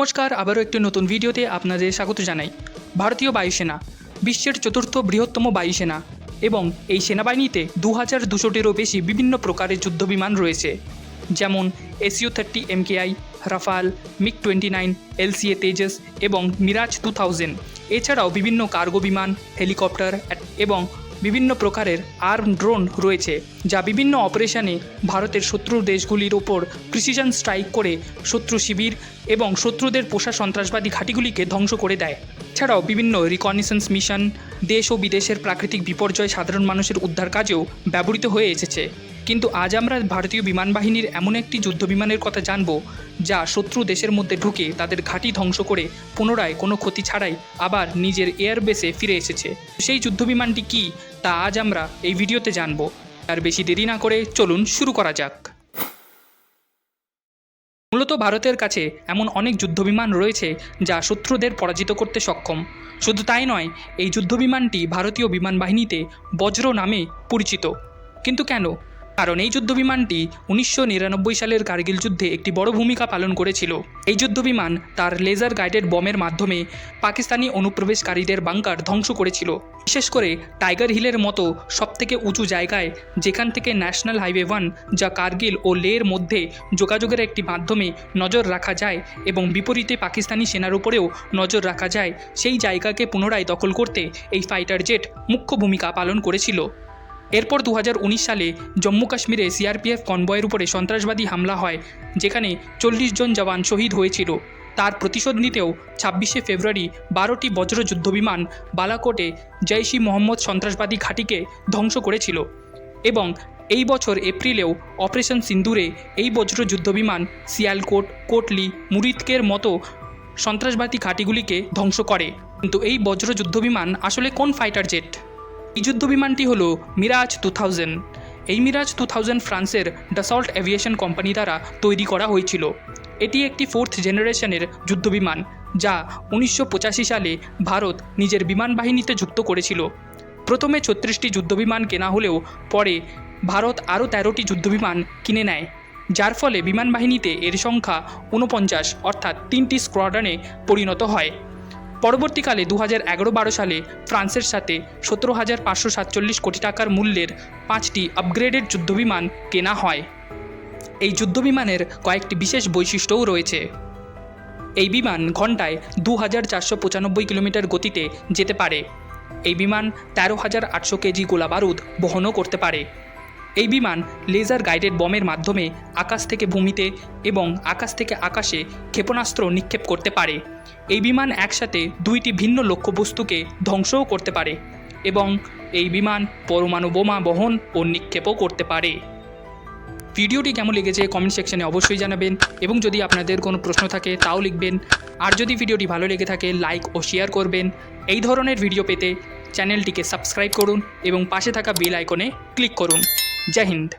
নমস্কার, আবারও একটি নতুন ভিডিওতে আপনাদের স্বাগত জানাই। ভারতীয় বায়ুসেনা, বিশ্বের চতুর্থ বৃহত্তম বায়ুসেনা এবং এই সেনাবাহিনীতে দু হাজার দুশোটিরও বেশি বিভিন্ন প্রকারের যুদ্ধবিমান রয়েছে। যেমন SU thirty MKI Rafale, MiG twenty nine LCA Tejas এবং মিরাজ টু থাউজেন্ড। এছাড়াও বিভিন্ন কার্গো বিমান, হেলিকপ্টার এবং বিভিন্ন প্রকারের আর্ম ড্রোন রয়েছে, যা বিভিন্ন অপারেশনে ভারতের শত্রু দেশগুলির ওপর প্রিসিশন স্ট্রাইক করে শত্রু শিবির এবং শত্রুদের পোষা সন্ত্রাসবাদী ঘাঁটিগুলিকে ধ্বংস করে দেয়। এছাড়াও বিভিন্ন রিকনিসেন্স মিশন দেশ ও বিদেশের প্রাকৃতিক বিপর্যয় সাধারণ মানুষের উদ্ধার কাজেও ব্যবহৃত হয়ে এসেছে। কিন্তু আজ আমরা ভারতীয় বিমান বাহিনীর এমন একটি যুদ্ধ বিমানের কথা জানব, যা শত্রু দেশের মধ্যে ঢুকে তাদের ঘাঁটি ধ্বংস করে পুনরায় কোনো ক্ষতি ছাড়াই আবার নিজের এয়ারবেসে ফিরে এসেছে। সেই যুদ্ধ বিমানটি কী, তা আজ আমরা এই ভিডিওতে জানব। আর বেশি দেরি না করে চলুন শুরু করা যাক। মূলত ভারতের কাছে এমন অনেক যুদ্ধবিমান রয়েছে, যা শত্রুদের পরাজিত করতে সক্ষম। শুধু তাই নয়, এই যুদ্ধবিমানটি ভারতীয় বিমান বাহিনীতে বজ্র নামে পরিচিত। কিন্তু কেন? কারণ এই যুদ্ধবিমানটি উনিশশো নিরানব্বই সালের কার্গিল যুদ্ধে একটি বড় ভূমিকা পালন করেছিল। এই যুদ্ধবিমান তার লেজার গাইডেড বমের মাধ্যমে পাকিস্তানি অনুপ্রবেশকারীদের বাংকার ধ্বংস করেছিল। বিশেষ করে টাইগার হিলের মতো সবথেকে উঁচু জায়গায়, যেখান থেকে ন্যাশনাল হাইওয়ে ওয়ান যা কার্গিল ও লের মধ্যে যোগাযোগের একটি মাধ্যমে নজর রাখা যায় এবং বিপরীতে পাকিস্তানি সেনার উপরেও নজর রাখা যায়, সেই জায়গাকে পুনরায় দখল করতে এই ফাইটার জেট মুখ্য ভূমিকা পালন করেছিল। এরপর দু হাজার উনিশ সালে জম্মু কাশ্মীরে সিআরপিএফ কনভয়ের উপরে সন্ত্রাসবাদী হামলা হয়, যেখানে চল্লিশ জন জওয়ান শহীদ হয়েছিল। তার প্রতিশোধ নিতেও ছাব্বিশে ফেব্রুয়ারি বারোটি বজ্র যুদ্ধবিমান বালাকোটে জৈশ ই মোহাম্মদ সন্ত্রাসবাদী ঘাঁটিকে ধ্বংস করেছিল এবং এই বছর এপ্রিলেও অপারেশন সিন্দুরে এই বজ্র যুদ্ধবিমান সিয়ালকোট কোটলি মুরিতকের মতো সন্ত্রাসবাদী ঘাঁটিগুলিকে ধ্বংস করে। কিন্তু এই বজ্র যুদ্ধবিমান আসলে কোন ফাইটার জেট? এই যুদ্ধবিমানটি হল মিরাজ টু থাউজেন্ড। এই মিরাজ টু থাউজেন্ড ফ্রান্সের ডাসল্ট এভিয়েশন কোম্পানি দ্বারা তৈরি করা হয়েছিল। এটি একটি ফোর্থ জেনারেশনের যুদ্ধবিমান, যা উনিশশো পঁচাশি সালে ভারত নিজের বিমান বাহিনীতে যুক্ত করেছিল। প্রথমে ছত্রিশটি যুদ্ধবিমান কেনা হলেও পরে ভারত আরও তেরোটি যুদ্ধবিমান কিনে নেয়, যার ফলে বিমান বাহিনীতে এর সংখ্যা ঊনপঞ্চাশ অর্থাৎ তিনটি স্কোয়াড্রনে পরিণত হয়। পরবর্তীকালে দু হাজার এগারো বারো সালে ফ্রান্সের সাথে সতেরো হাজার পাঁচশো সাতচল্লিশ কোটি টাকার মূল্যের পাঁচটি আপগ্রেডেড যুদ্ধবিমান কেনা হয়। এই যুদ্ধবিমানের কয়েকটি বিশেষ বৈশিষ্ট্যও রয়েছে। এই বিমান ঘন্টায় দু হাজার চারশো পঁচানব্বই কিলোমিটার গতিতে যেতে পারে। এই বিমান তেরো হাজার আটশো কেজি গোলা বারুদ বহনও করতে পারে। এই বিমান লেজার গাইডেড বমের মাধ্যমে আকাশ থেকে ভূমিতে এবং আকাশ থেকে আকাশে ক্ষেপণাস্ত্র নিক্ষেপ করতে পারে। এই বিমান একসাথে দুইটি ভিন্ন লক্ষ্যবস্তুকে ধ্বংসও করতে পারে এবং এই বিমান পরমাণু বোমা বহন ও নিক্ষেপও করতে পারে। ভিডিওটি কেমন লেগেছে কমেন্ট সেকশনে অবশ্যই জানাবেন এবং যদি আপনাদের কোনো প্রশ্ন থাকে তাও লিখবেন। আর যদি ভিডিওটি ভালো লেগে থাকে লাইক ও শেয়ার করবেন। এই ধরনের ভিডিও পেতে চ্যানেলটিকে সাবস্ক্রাইব করুন এবং পাশে থাকা বেল আইকনে ক্লিক করুন। জয় হিন্দ।